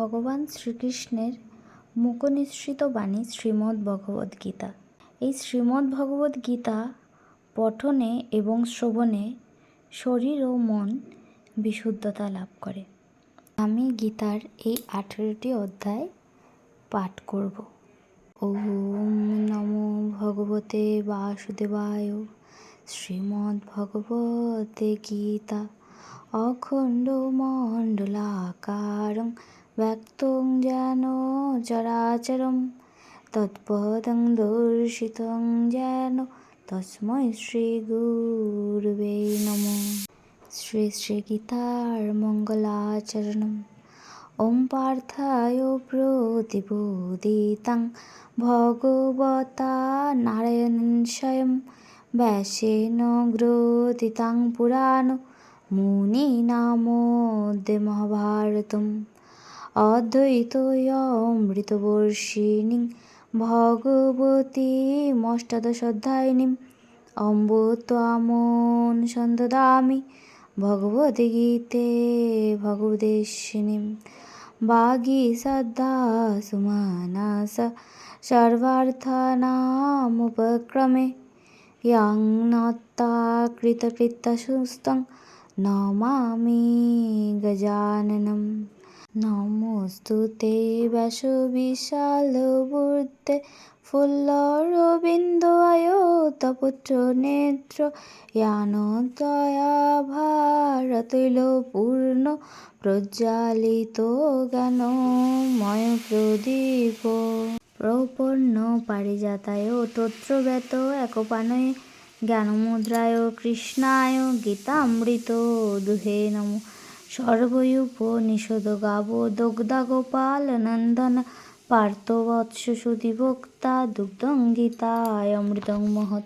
ভগবান শ্রীকৃষ্ণের মুখনিসৃত বাণী শ্রীমদ্ ভগবদ্ গীতা। এই শ্রীমদ্ ভগবদ্ গীতা পঠনে এবং শ্রবণে শরীর ও মন বিশুদ্ধতা লাভ করে। আমি গীতার এই আঠেরোটি অধ্যায় পাঠ করব। ওম নমো ভগবতে বাসুদেবায়। শ্রীমদ্ ভগবতে গীতা। অখণ্ড মণ্ডলাকারং ব্যক্তং যেন চরাচরম তৎপদং দর্শিতং যেন তস্मै শ্রী গুরুবে নমঃ শ্রী শ্রী গীতার মঙ্গলাচরণম ওম পার্থায় প্রতিবোদিতাং ভগবতা নারায়ণেন স্বয়ং ব্যাসেন গ্রথিতাং পুরাণ মুনি মুনিনামোদ্যে মহাভারতম অদ্বৈতমৃতবর্ষিণীং ভগবতীমষ্টাদশোধ্যায়িনীম অম্ব সন্দদামি ভগবদ্গীতে ভগবদেশিনী বাগী সদ্দা সুমানাস সর্বার্থনামুপক্রমে ইয়াং নত্তা কৃতকৃত্যসুস্তং নমামি গজাননম। নমোস্তু তে ব্যাসবিশালবুদ্ধে ফুল্লরবিন্দুয়ায়তপুত্র নেত্র জ্ঞানোদয়াভারতৈলপূর্ণ প্রজ্বালিত জ্ঞানময় প্রদীপ। প্রপন্ন পারিজাতায় তত্রব্যত একপানয়ে জ্ঞানমুদ্রায় কৃষ্ণায় গীতামৃত দুহে নমো। সর্বৈপনিষদ গাব দগ্ধা গোপাল নন্দন পার্থবৎস সুধিভোক্তা দুগ্ধং গীতায় অমৃতং মহৎ।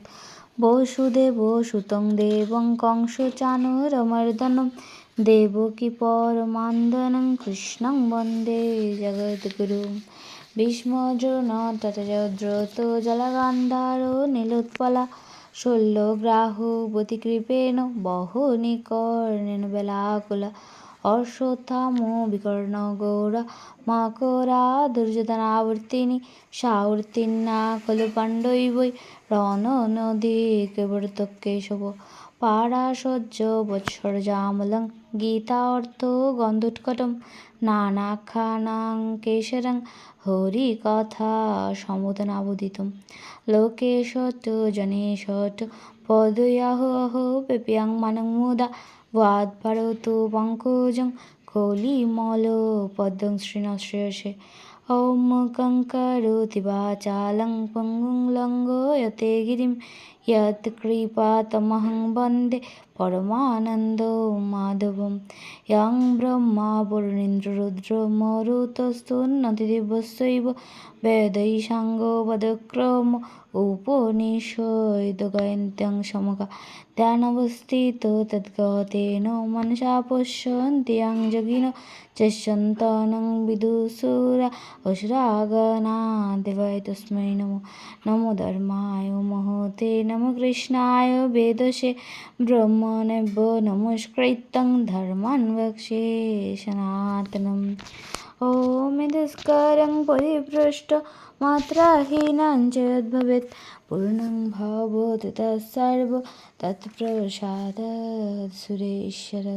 বসুদেব সুতং দেবং কংস চানুরমর্দনম দেবকী পরমান্দনং কৃষ্ণং বন্দে জগদ্গুরুম ভীষ্মদ্রোণ ততজদ্রত জলগান্ধার নীলোৎপলা বহনিকর্ণেন বেলাকুল অশ্বত্থাম বিকর্ণ গৌরা মকরা দুর্যোধনাবর্তিনী সাবর্তিন্না নদী কেবল রণনদী কেবর্তকেশব পারাশয্য বৎসরজামলং গীতা অর্থ গন্ধোৎকটম নানাখ্যানাং কেশরং হরিকথা সমুদনাবদিতম লোকেশত জনেশত পদয়াহ পেপিয়াং মানং মুদা वाद्भरतु पङ्कजं कौलिमलपद्मं श्रीनश्रेयसे ॐ कङ्करोति वाचालं पङ्गुं लङ्घयते गिरिं यत्कृपातमहं वन्दे परमानन्दमाधवं यं ब्रह्मा वरुणीन्द्ररुद्रमरुतस्तुन्नतिदेवस्यैव वेदै साङ्गपदक्रम उपनिषद्गयन्त्यं समगा ध्यानवस्थितो तद्गतेन मनसा पश्यन्ति यं जगिन चष्यन्तनं विदुषुरा असुरागणा देवाय तस्मै नमो नमो धर्माय महते नमो कृष्णाय वेदसे ब्रह्मणेभ्यो नमस्कृतं धर्मान् वक्षे सनातनम् ॐ यदस्करं परिभ्रष्ट मात्राहीनां च यद्भवेत् पूर्णं भवतु तत्सर्व तत्प्रसादात् सुरेश्वर